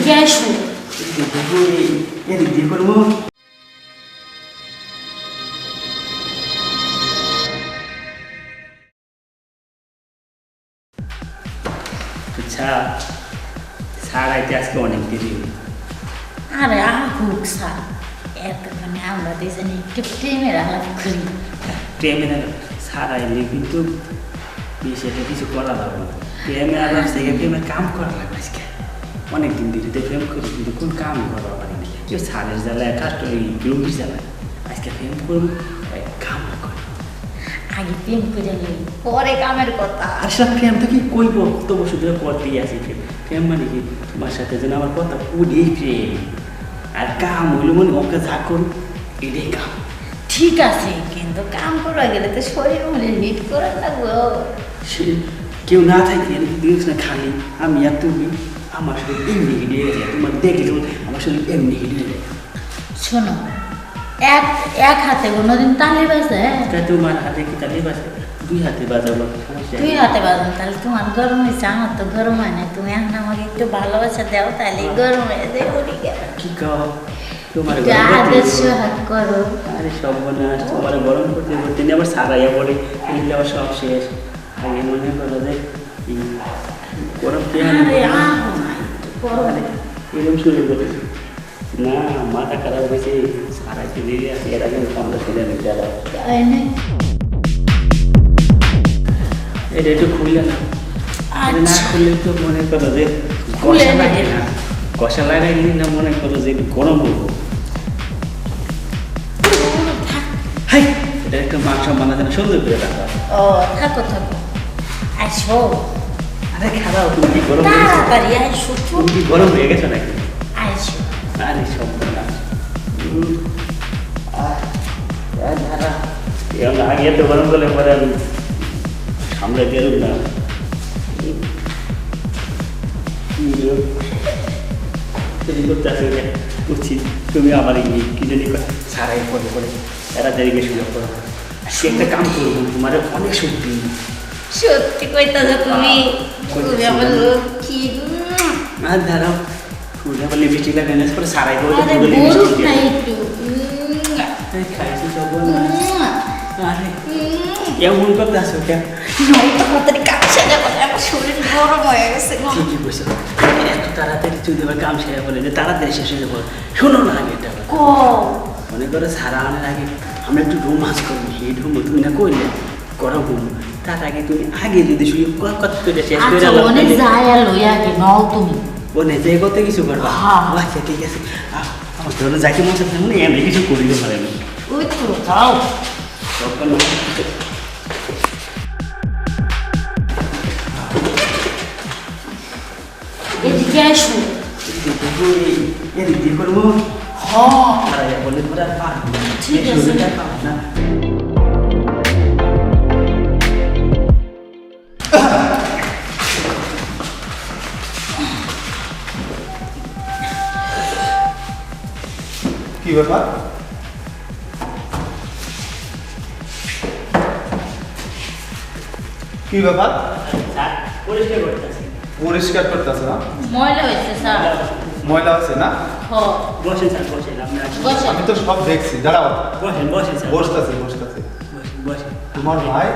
এদিকে এদিক দিয়ে করব আচ্ছা স্যার আইতে আজকে অনেক দেরি। আরে আহুক স্যার। এতক্ষণে আমরা দুজনে একটু প্রেমের আলাপ করি। প্রেমে না স্যার আইলে কিন্তু বিষয়টা কিছু করা যাবে না। প্রেমে আলাপ থেকে প্রেমের কাম করা লাগবে আজকে। অনেক দিন ধরে প্রেম করি কিন্তু কোন কাম করা পারিনি কেউ স্যারের জ্বালায় কাস্ট ওই রুগীর জ্বালায় আজকে প্রেম করব কাম করি আগে প্রেম করে নিই পরে কামের কথা আসলে প্রেম তো কি কইব বছর ধরে করতেই আছি প্রেম প্রেম মানে কি তোমার সাথে যেন আমার কথা ওটাই প্রেম আর কাম হইল মানে ওকে যা করুন এটাই কাম ঠিক আছে কিন্তু কাম করা গেলে তো শরীর মনে নিট করার লাগবো কেউ না থাকে না খালি আমি আর তুমি আমার সাথে এমনি হিটে গেছে তোমার দেখলে যেমন আমার সাথে এমনি হিটে যায়। শোনো এক এক হাতে কোনোদিন তালি বাজে তা তোমার হাতে কি তাহলে বাজে? দুই হাতে বাজাবো নেই। হাতে বাজান তাহলে তোমার গরম হয়েছে আমার তো গরম হয় না তুমি এখন আমাকে একটু ভালোবাসা দাও তাহলে গরম হয়ে যায় কি কাও? তোমার। হাত করো। আরে সব মনে আস তোমার গরম করতে করতে নিয়ে আবার সারাইয়া পড়ে এগুলো আবার সব শেষ। আগে মনে করো যে গরম এরকম শুরু করেছি না মাথা খারাপ হয়েছে সারাইতে দেরি আছে এর আগে আমরা ছেলে নিতে? এটা একটু খুললে না না আচ্ছা। খুললে তো মনে করো যে কষা। লাগে না কষা লাগে না মনে করো যে গরম হব। হাই এটা একটু মাংস বানাতে না সুন্দর করে রাখা ও থাকো থাকো আসো আরে খারাপ তুমি গরম হয়ে? তাড়াতাড়ি আসো তুমি গরম হয়ে গেছো নাকি আসো আরে সব না আগে এত গরম করলে পরে সামনে বেরোব না তুমি করতে তুমি আমার এই কি জানি কয়, সারাই পরে পরে এরা দেরিকে সুযোগ করো আজকে একটা কাম করব তোমার অনেক সত্যি কইতাছো তুমি। তুমি আমার লক্ষ্মী। আর দাঁড়াও ফুলে আবার লিপস্টিক লাগাই না পরে সারাই করে আরে পুরো লিপস্টিক না একটু উম। খাইছি সব উম। আরে। এমন করতে আসো কেন তো তাড়াতাড়ি কাছে আমার শরীর গরম হয়ে গেছে ঠিকই বলছো এত তাড়াতাড়ি যদি আবার কাম সেরে বলে যে তাড়াতাড়ি শেষ হয়ে যাব শোনো না আগে এটা। মনে করো সারা আনার আগে আমরা একটু রোমান্স করব সেই ঢুমো তুমি না করলে করো হুম তার আগে তুমি আগে যদি শুয়ে কত করে শেষ করে অনেক যায় আর আগে নও তুমি বনে যে কত কিছু করবা। হ্যাঁ। আচ্ছা ঠিক আছে। আমার যাইতে মন চাচ্ছে মনে এমনি কিছু করিতে পারে না ওই তো যাও। এদিকে আসো। এদিক করব। হ্যাঁ। বলে পরে পারব না। ঠিক আছে। কি ব্যাপার? কি ব্যাপার? পরিষ্কার করতেছে। না? ময়লা হয়েছে স্যার। ময়লা আছে না? বসেন স্যার বসেন। আমি তো সব দেখছি দাঁড়াও। বসেন বসেন স্যার। বসতেছে বসতেছে। বসেন বসেন। তোমার ভাই।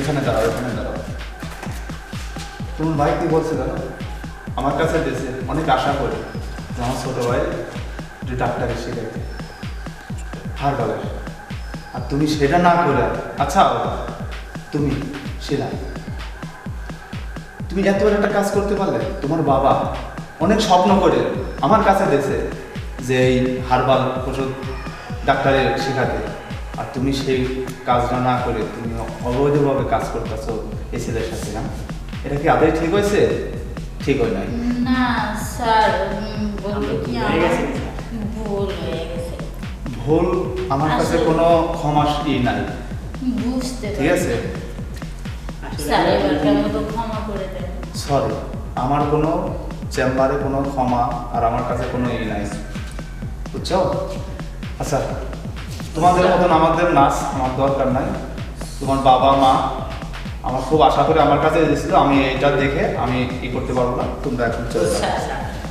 এখানে দাঁড়াও এখানে দাঁড়াও। তোমার ভাই কি বলছে জানো? আমার কাছে দেশে অনেক আশা করে। আমার ছোট ভাই, যে ডাক্তারি শিখাইতে হার বলে আর তুমি সেটা না করে আচ্ছা তুমি সেরা তুমি এত একটা কাজ করতে পারলে, তোমার বাবা অনেক স্বপ্ন করে আমার কাছে দেশে যে এই হারবাল ওষুধ ডাক্তারে শেখাতে। আর তুমি সেই কাজটা না করে তুমি অবৈধভাবে কাজ করতেছো এই ছেলের সাথে, না? এটা কি আদৌ ঠিক হয়েছে? ঠিক হয় নাই। না, স্যার কি ভুল আমার ভুল হয়ে গেছে ভুল আমার কাছে কোনো ক্ষমা ই নাই। বুঝতে ঠিক আছে? ক্ষমা করে দেন। সরি আমার কোনো চেম্বারে কোনো ক্ষমা আর আমার কাছে কোনো ই নাই। বুঝছ? আচ্ছা তোমাদের মতন আমাদের নাচ আমার দরকার নাই। তোমার বাবা মা আমার খুব আশা করে আমার কাছে এসেছিল। আমি এটা দেখে আমি ই করতে পারব না। তোমরা এখন চলে যাও।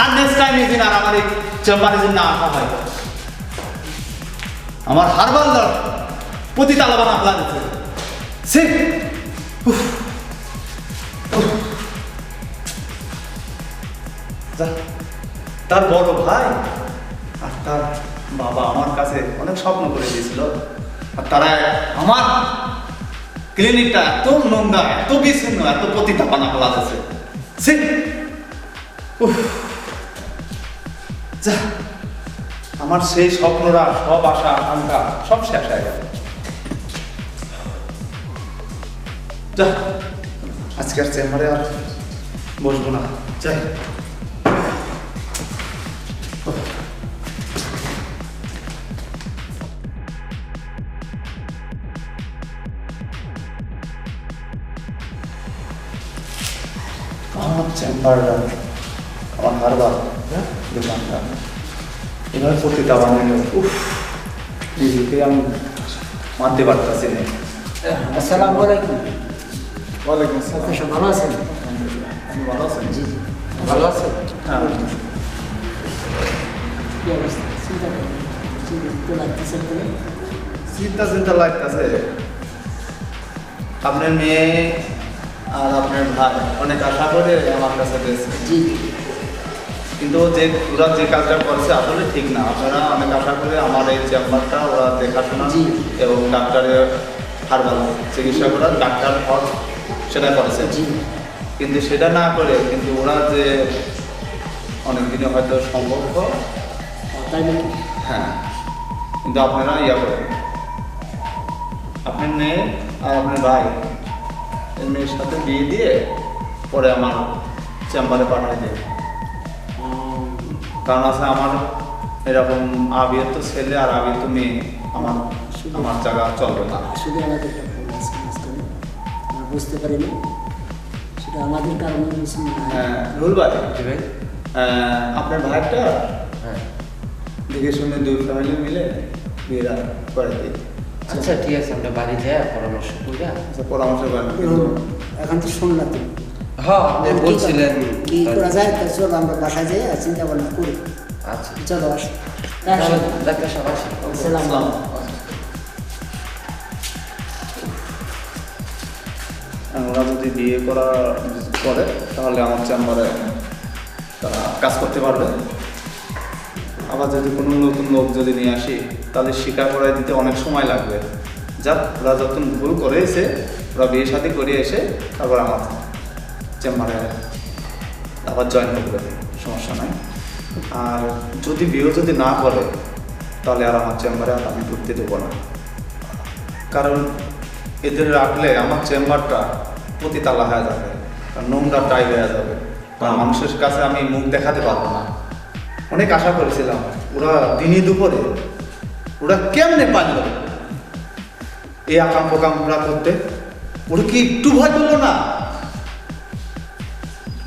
আর নেক্সট টাইম এদিন আর আমার এই চেম্বারে না আসা হয়। আমার হারবাল দর প্রতি তালাবান আপলা দিচ্ছে। সে তার বড় ভাই আর তার বাবা আমার কাছে অনেক স্বপ্ন করে দিয়েছিল। আর তারা আমার ক্লিনিকটা এত নোংরা, এত বিচ্ছিন্ন এত পতিতাপানা ফেলা আছে সে উফ। আমার সেই স্বপ্নরা, সব আশা, আকাঙ্ক্ষা, সব শেষ হয়ে গেল। যা, আজকে চেম্বারে আর বসবো না। যাই। আমার চেম্বারটা, আমার হারবার দোকানটা এভাবে পতিতা বানানো উফ নিজেকে আমি মানতে পারতেছি না আসসালামু আলাইকুম ওয়ালাইকুম আপনি ভালো আছেন ভালো আছেন জি ভালো আছেন হ্যাঁ চিন্তা চিন্তা লাগতেছে চিন্তা চিন্তা লাগতেছে আপনার মেয়ে আর আপনার ভাই অনেক আশা করে আমার কাছে পেয়েছে জি কিন্তু যে ওরা যে কাজটা করছে আসলে ঠিক না। আপনারা অনেক আশা করে আমার এই চেম্বারটা ওরা দেখাশোনা। এবং ডাক্তারের হারবাল চিকিৎসা করার ডাক্তার হক সেটা করেছে। কিন্তু সেটা না করে কিন্তু ওরা যে অনেক দিনে হয়তো সম্ভব হ্যাঁ। কিন্তু আপনারা ইয়া করেন। আপনার মেয়ে আর আপনার ভাই মেয়ের সাথে বিয়ে দিয়ে পরে আমার চেম্বারে পাঠিয়ে দেয় কারণ আছে আমার এরকম আবির তো ছেলে আর আবির তো মেয়ে। আমার আমার জায়গা চলবে না। আসলে আমাদের বুঝতে পারিনি। সেটা আমাদের কারণে হ্যাঁ রুল ভাই। আহ, আপনার ভাইটা? হ্যাঁ। দেখে শুনে দুই ফ্যামিলি মিলে বিয়েটা করে দিই। আচ্ছা ঠিক আছে আমরা বাড়ি যাই পরামর্শ করি আচ্ছা পরামর্শ করেন। এখন তো শুনলাম তুমি। হ্যাঁ বলছিলেন কি করা? যায় তা চলো আমরা বাসায় যাই আর চিন্তা ভাবনা করি। আচ্ছা। চলো আসো। ডাক্তার সাহেব আসি আসসালাম। ওরা যদি বিয়ে করা করে তাহলে আমার চেম্বারে তারা কাজ করতে পারবে। আবার যদি কোনো নতুন লোক যদি নিয়ে আসি তাহলে স্বীকার করে দিতে অনেক সময় লাগবে। যাক ওরা যখন ভুল করেছে ওরা বিয়ে শাদী করে এসে তারপর আমার চেম্বারে আবার জয়েন করবে, সমস্যা নাই। আর যদি বিয়ে যদি না করে, তাহলে আর আমার চেম্বারে আর আমি ঢুকতে দেবো না। কারণ এদের রাখলে আমার চেম্বারটা প্রতি তালা হয়ে যাবে নোংরা টাই হয়ে যাবে। আর মানুষের কাছে আমি মুখ দেখাতে পারব না। অনেক আশা করেছিলাম, ওরা দিনই দুপুরে, ওরা কেমনে পারল? এই আকাম পোকাম ওরা করতে, ওরা কি একটু ভয় পেল না?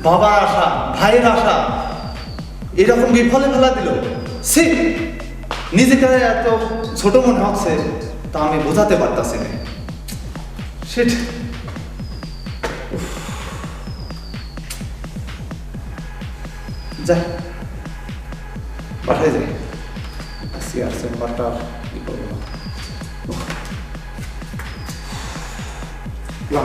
বাবার আশা ভাইয়ের আশা এরকম বিফলে ফেলা দিল? সে নিজেকে এত ছোট মনে হচ্ছে, তা আমি বোঝাতে পারতাছি না। সেটা যাই পাঠাই যাই আজকে আর চেম্বারটা ই করব? না